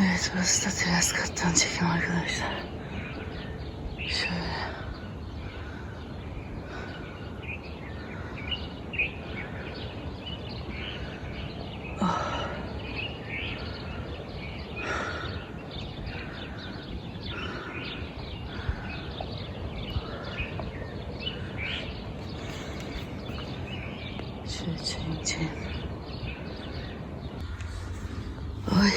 Evet burası da teras kattan çekim arkadaşlar. Şöyle. Şöyle çayım çayım. Ay.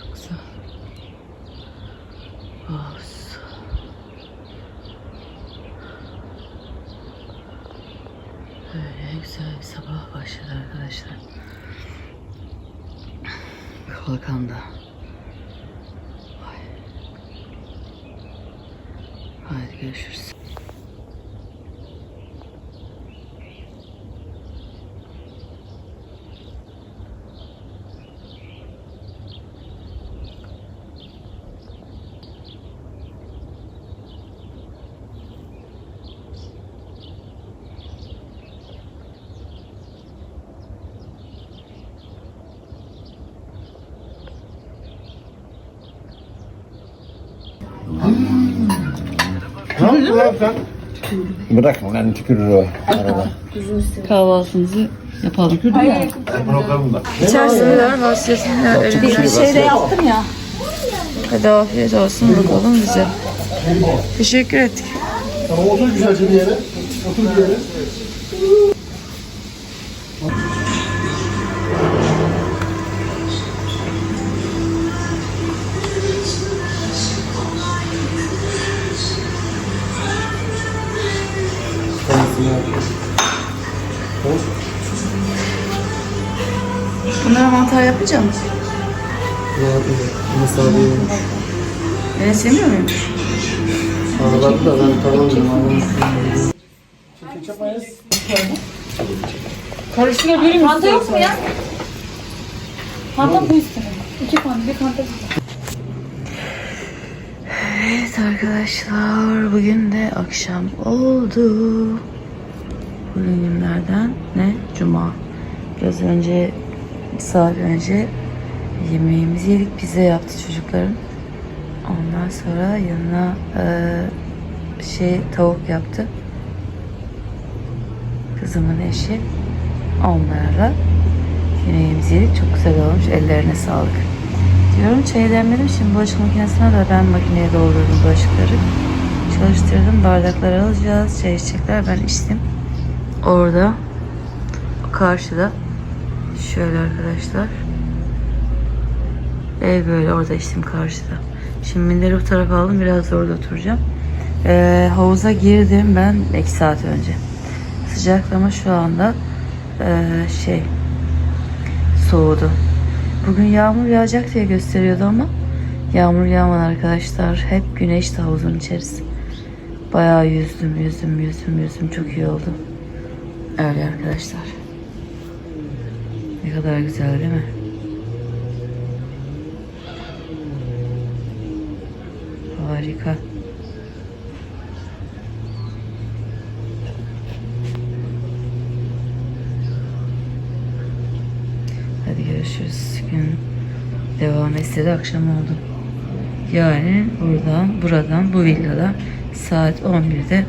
Çok güzel. Oh, su. Böyle güzel bir sabah başladı arkadaşlar. Kalkanda. Ay. Haydi görüşürüz. Ne yaptın lan sen? Bırak lan tükürür o arada. Kahvaltımızı yapalım. Bakalım da. İçerisinden vasiyetinde öyle bir şey de yaptım ya. Hadi afiyet olsun bakalım bize. Teşekkür ettik. Tamam otur güzelce bir yere. Otur bir yere. Mantar yapacak mısın? Nasıl abi? Ben sevmiyor muyum? Ağladı da ben tamamım abi. Karıştırabilir miyim? Fanta yok mu ya? Fanta bu istedim. İki fanta, bir fanta. Evet arkadaşlar bugün de akşam oldu. Bugün günlerden ne? Cuma. Biraz önce bir saat önce yemeğimizi yedik. Pizza yaptı çocukların. Ondan sonra yanına eee, şey tavuk yaptı. Kızımın eşi. Onlarla yemeğimizi yedik. Çok güzel olmuş. Ellerine sağlık. Diyorum çayı demledim. Şimdi bulaşık makinesine de ben makineye doldurdum bulaşıkları. Çalıştırdım. Bardakları alacağız. Çay içecekler. Ben içtim. Orada karşıda şöyle arkadaşlar. Ev böyle orada içtim karşıda. Şimdi minderi bu tarafa aldım. Biraz da orada oturacağım. Ee, havuza girdim ben 2 saat önce. Sıcaklama şu anda ee, şey soğudu. Bugün yağmur yağacak diye gösteriyordu ama yağmur yağmadı arkadaşlar. Hep güneşti havuzun içerisi. Bayağı yüzdüm, yüzdüm, yüzdüm, yüzdüm. Çok iyi oldu. Öyle arkadaşlar. Ne kadar güzel değil mi? Harika. Hadi görüşürüz. Gün devam etse akşam oldu. Yani buradan, buradan, bu villadan saat 11'de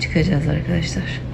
çıkacağız arkadaşlar.